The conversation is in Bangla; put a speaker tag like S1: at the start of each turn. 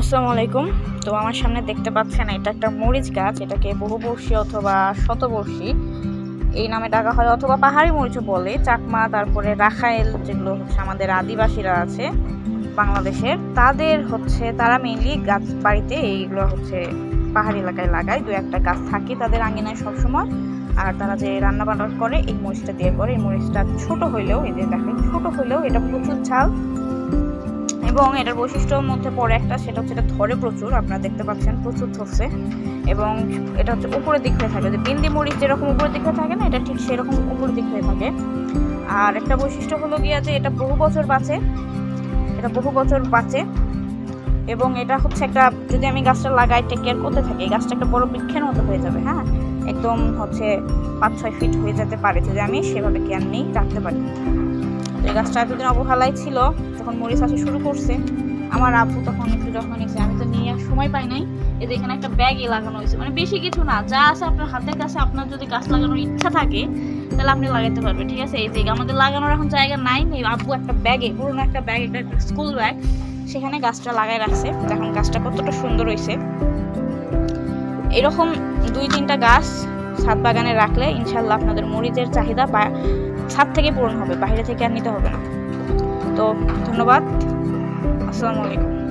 S1: আসসালামু আলাইকুম। তো আমার সামনে দেখতে পাচ্ছেন এটা একটা মরিচ গাছ, এটাকে বহুবর্ষী অথবা শতবর্ষী। এই নামে ডাকা হয় অথবা পাহাড়ি মরিচও বলে, চাকমা, তারপরে রাখাইল, যেগুলো হচ্ছে আমাদের আদিবাসীরা আছে বাংলাদেশের তাদের হচ্ছে, তারা মেইনলি গাছ বাড়িতে এইগুলো হচ্ছে পাহাড়ি এলাকায় লাগায়। দু একটা গাছ থাকে তাদের আঙিনায় সবসময়। আর তারা যে রান্না বান্না করে, এই মরিচটা দিয়ে করে। এই মরিচটা ছোট হইলেও এদের দেখেন, ছোট হইলেও এটা প্রচুর ঝাল। এবং এটার বৈশিষ্ট্যর মধ্যে পড়ে একটা, সেটা হচ্ছে এটা ধরে প্রচুর, আপনারা দেখতে পাচ্ছেন প্রচুর ধরছে। এবং এটা হচ্ছে উপরের দিক হয়ে থাকে। যে বিন্দি মরিচ যেরকম উপরের দিক হয়ে থাকে না, এটা ঠিক সেরকম উপরের দিক হয়ে থাকে। আর একটা বৈশিষ্ট্য হলো গিয়া যে এটা বহু বছর বাঁচে। এটা বহু বছর বাঁচে। এবং এটা হচ্ছে একটা, যদি আমি গাছটা লাগাই টেক কেয়ার করতে থাকি, এই গাছটা একটা বড় বৃক্ষের মতো হয়ে যাবে হ্যাঁ? একদম হচ্ছে পাঁচ ছয় ফিট হয়ে যেতে পারে। যদি আমি সেভাবে কেয়ার নিই, রাখতে পারি। গাছটা এতদিন অবহেলায় ছিল, তখন মরিচ আসা শুরু করছে। আমার আব্বু তখন একটু যখন নিয়েছে আমি তো নিয়ে সময় পাই নাই এই এখানে একটা ব্যাগে লাগানো হয়েছে। মানে বেশি কিছু না, যা আছে আপনার হাতের কাছে, আপনার যদি গাছ লাগানোর ইচ্ছা থাকে, তাহলে আপনি লাগাতে পারবেন, ঠিক আছে? এই যে আমাদের লাগানোর এখন জায়গা নাই, এই আব্বু একটা ব্যাগে, পুরোনো একটা ব্যাগ একটা স্কুল ব্যাগ, সেখানে গাছটা লাগাই রাখছে। দেখুন গাছটা কতটা সুন্দর হয়েছে। এরকম দুই তিনটা গাছ ছাদ বাগানে রাখলে ইনশাল্লাহ আপনাদের মরিচের চাহিদা ছাদ থেকে পূরণ হবে বাইরে থেকে আর নিতে হবে না। তো ধন্যবাদ। আসসালামু আলাইকুম।